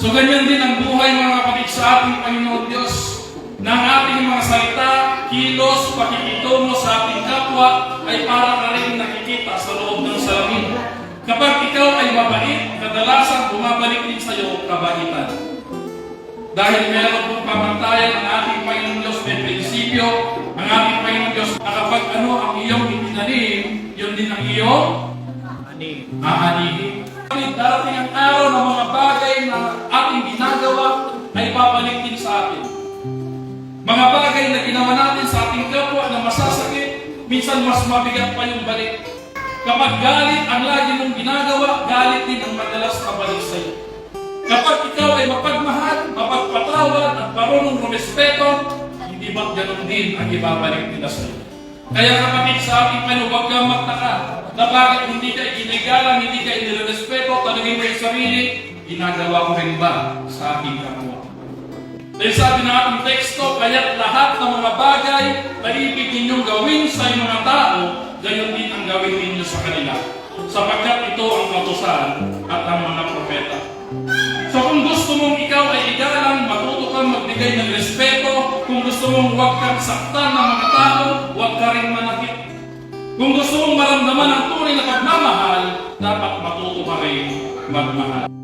So ganyan din ang buhay mga kapatid sa ating Panginoon Diyos na ang ating mga salita, kilos, pakikitungo sa ating kapwa ay para ka rin nakikita sa loob ng salamin. Kapag ikaw ay mabait, kadalasan bumabalik din sa iyo kabaitan. Dahil meron pong pamantayan ang ating Panginoon Diyos may prinsipyo, ang ating Panginoon Diyos na kapag ano ang iyong itinanim, yun din ang iyong Ani. aanihin. Darating ang araw ng mga ay babalik din sa atin. Mga bagay na ginawa natin sa ating kapwa na masasakit, minsan mas mabigat pa yung balik. Kapag galit ang lagi mong ginagawa, galit din ang madalas kabalik sa iyo. Kapag ikaw ay mapagmahal, mapagpatawad at marunong rumispeto, hindi ba't ganun din ang ibabalik nila sa iyo? Kaya kapatid sa ating Panginoon, huwag kang magtaka na bakit hindi ka inigalang, hindi ka inirespeto, tanungin mo yung sarili, ginagawa ko rin ba sa aking kapwa? Dahil sabi ng ating teksto, kaya't lahat ng mga bagay na ibig ninyong gawin sa mga tao, gayon din ang gawin ninyo sa kanila. Sapagkat ito ang kautosan at ang mga propeta. So kung gusto mong ikaw ay igalang, matuto kang magbigay ng respeto. Kung gusto mong huwag kang saktan ng mga tao, huwag ka rin manakit. Kung gusto mong maramdaman ang tunay na pagmamahal, dapat matuto ka rin magmahal.